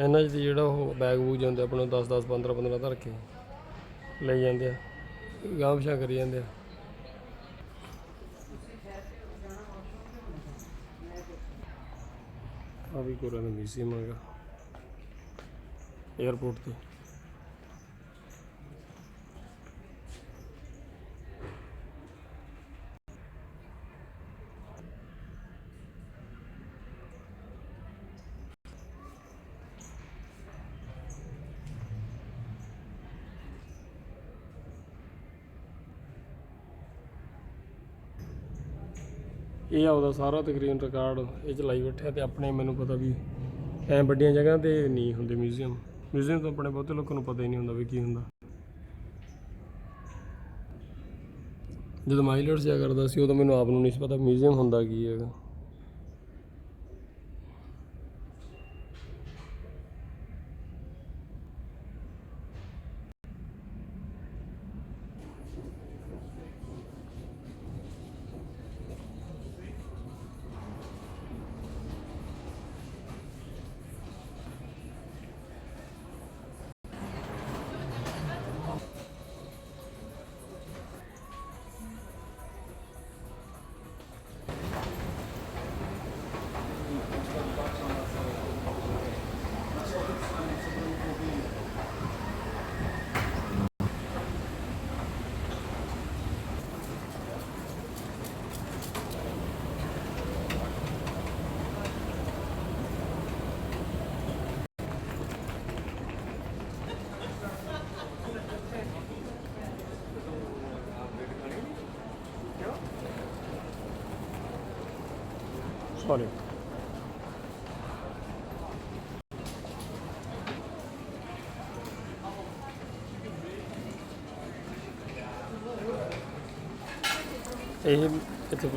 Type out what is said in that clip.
ਇਹਨਾਂ 'ਚ ਜਿਹੜਾ ਉਹ ਬੈਗ ਬੂਗ ਜਾਂਦੇ ਆਪਣੇ 10 10 15 15 ਧਰ ਕੇ ਲਈ ਜਾਂਦੇ ਆ, ਗਾਂਹ ਪਿਛਾਂਹ ਕਰੀ ਜਾਂਦੇ ਆ। ਆ ਵੀ ਕੋਰਾਂ ਦਾ ਮਿਊਜ਼ੀਅਮ ਹੈਗਾ 에어ਪੋਰਟ ਤੇ। ਇਹ ਆਉਦਾ ਸਾਰਾ ਤਕਰੀਬਨ ਰਿਕਾਰਡ ਇਹ ਚ ਲਾਈ ਬੈਠਿਆ ਤੇ ਆਪਣੇ ਮੈਨੂੰ ਪਤਾ ਵੀ ਐ ਵੱਡੀਆਂ ਜਗ੍ਹਾ ਤੇ ਨਹੀਂ ਹੁੰਦੇ ਮਿਊਜ਼ੀਅਮ ਮਿਊਜ਼ੀਅਮ ਤਾਂ ਆਪਣੇ ਬਹੁਤੇ ਲੋਕਾਂ ਨੂੰ ਪਤਾ ਹੀ ਨਹੀਂ ਹੁੰਦਾ ਵੀ ਕੀ ਹੁੰਦਾ। ਜਦੋਂ ਮਾਈਲਟਸ ਜਾ ਕਰਦਾ ਸੀ, ਉਦੋਂ ਮੈਨੂੰ ਆਪ ਨੂੰ ਨਹੀਂ ਸੀ ਪਤਾ ਮਿਊਜ਼ੀਅਮ ਹੁੰਦਾ ਕੀ ਹੈਗਾ। ਸੌਰੀ ਇਹ ਇੱਥੇ